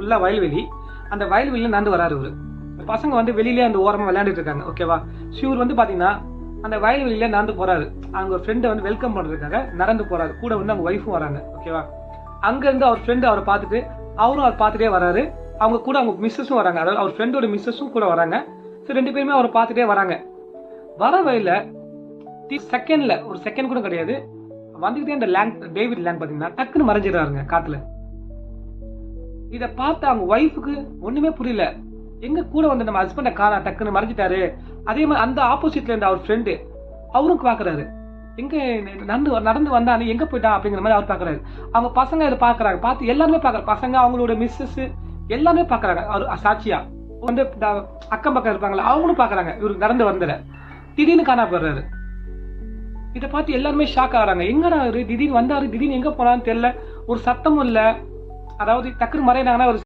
ஃபுல்லாக வயல்வெளி. அந்த வயல்வெளியில் நடந்து வராரு இவர். பசங்க வந்து வெளியிலே அந்த ஓரமாக விளையாண்டுட்டு இருக்காங்க ஓகேவா ஷியூர் வந்து பார்த்தீங்கன்னா அந்த வயல்வெளியில நடந்து போறாரு. அவங்க ஒரு ஃப்ரெண்டை வந்து வெல்கம் பண்றதுக்காக நடந்து போறாரு. கூட வந்து அவங்க ஒய்ஃபும் வராங்க ஓகேவா அங்கேருந்து அவர் ஃப்ரெண்டு அவரை பார்த்துட்டு அவரும் அவர் பார்த்துட்டே வராரு. அவங்க கூட அவங்க மிஸ்ஸஸும் வராங்க. அதாவது அவர் ஃப்ரெண்டோட மிஸ்ஸஸும் கூட வராங்க. ஸோ ரெண்டு பேருமே அவரை பார்த்துட்டே வராங்க. வர வழியில செகண்ட்ல ஒரு செகண்ட் கூட கிடையாது. வந்துக்கிட்டே இந்த லேங் டேவிட் லேங் பார்த்தீங்கன்னா டக்குன்னு மறைஞ்சிடறாருங்க காற்றுல இத பார்த்து அவங்க ஒய்ஃபுக்கு ஒண்ணுமே புரியல. எங்க கூட வந்து நம்ம ஹஸ்பண்ட காணா டக்குன்னு மறைஞ்சிட்டாரு. அதே மாதிரி அந்த ஆப்போசிட்ல இருந்த அவர் ஃப்ரெண்டு அவரும் பாக்குறாரு. எங்க நடந்து நடந்து வந்தானே எங்க போயிட்டான் அப்படிங்கிற மாதிரி அவர் பாக்குறாரு. அவங்க பசங்க இதை பாக்குறாங்க. பார்த்து எல்லாருமே பாக்குறாங்க. பசங்க அவங்களோட மிஸ்ஸஸ் எல்லாமே பாக்குறாங்க. அவர் சாட்சியா. வந்து அக்கம் பக்கம் இருப்பாங்களா அவங்களும் பாக்குறாங்க. இவருக்கு நடந்து வந்தத. திடீர்னு காணா போடுறாரு இதை பார்த்து எல்லாருமே ஷாக் ஆகிறாங்க. எங்கடா அவரு திடீர்னு வந்தாரு? திடீர்னு எங்க போனான்னு தெரியல. ஒரு சத்தமும் இல்லை. அதாவது டக்குன்னு மறையினாங்கன்னா ஒரு